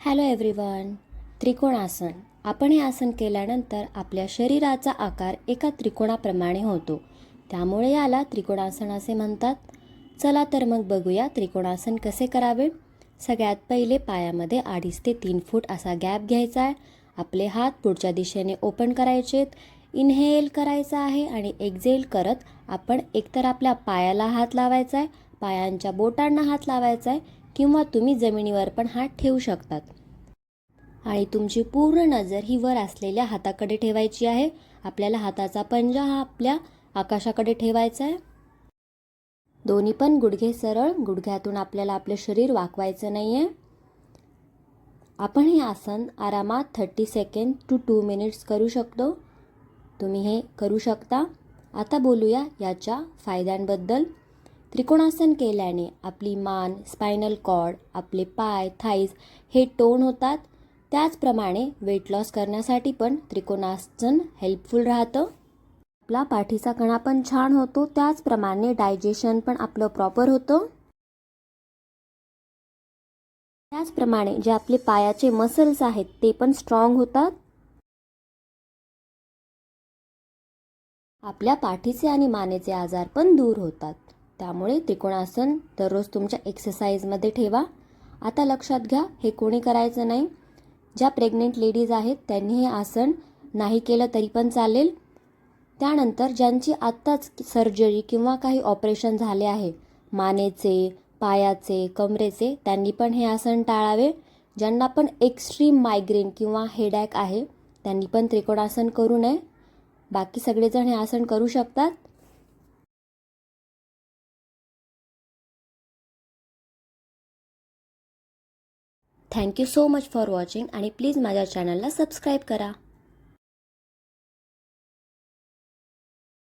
Hello everyone trikonasana आपण हे आसन केल्यानंतर आपल्या शरीराचा आकार एका त्रिकोणाप्रमाणे होतो. त्यामुळे याला त्रिकोणासन असे म्हणतात. चला तर मग बघूया त्रिकोणासन कसे करावे. सगळ्यात पहिले पायामध्ये अडीच ते तीन फूट असा गॅप घ्यायचा आहे. आपले हात पुढच्या दिशेने ओपन करायचेत. इनहेल करायचं आहे आणि एक्झेल करत आपण एकतर आपल्या पायाला हात लावायचा आहे. पायांच्या बोटांना हात लावायचा आहे. किंवा तुम्ही जमिनीवर पण हात ठेवू शकतात. आणि तुमची पूर्ण नजर ही वर असलेल्या हाताकडे ठेवायची आहे. आपल्याला हाताचा पंजा हा आपल्या आकाशाकडे ठेवायचा आहे. दोन्ही पण गुडघे सरळ गुडघ्यातून आपल्याला आपलं शरीर वाकवायचं नाही आहे आपण हे आसन आरामात thirty second to two minutes करू शकतो. तुम्ही हे करू शकता. आता बोलूया याच्या फायद्यांबद्दल. त्रिकोणासन केल्याने आपली मान स्पायनल कॉर्ड आपले पाय थाईज हे टोन होतात. त्याचप्रमाणे वेट लॉस करण्यासाठी पण त्रिकोणासन हेल्पफुल राहतं. आपला पाठीचा कणा पण छान होतो. त्याचप्रमाणे डायजेशन पण आपलं प्रॉपर होतं. त्याचप्रमाणे जे आपले पायाचे मसल्स आहेत ते पण स्ट्रॉंग होतात. आपल्या पाठीचे आणि मानेचे आजार पण दूर होतात. त्यामुळे त्रिकोणासन दररोज तुमच्या एक्सरसाइजमध्ये ठेवा. आता लक्षात घ्या हे कोणी करायचं नाही. ज्या प्रेग्नेंट लेडीज आहेत त्यांनी हे आसन नाही केलं तरी पण चालेल. त्यानंतर ज्यांची आत्ताच सर्जरी किंवा काही ऑपरेशन झाले आहे मानेचे पायाचे कमरेचे त्यांनी पण हे आसन टाळावे. ज्यांना पण एक्स्ट्रीम मायग्रेन किंवा हेडॅक आहे त्यांनी पण त्रिकोणासन करू नये. बाकी सगळेजण हे आसन करू शकतात. Thank you so much for watching आणि प्लीज माझ्या चॅनलला सबस्क्राईब करा.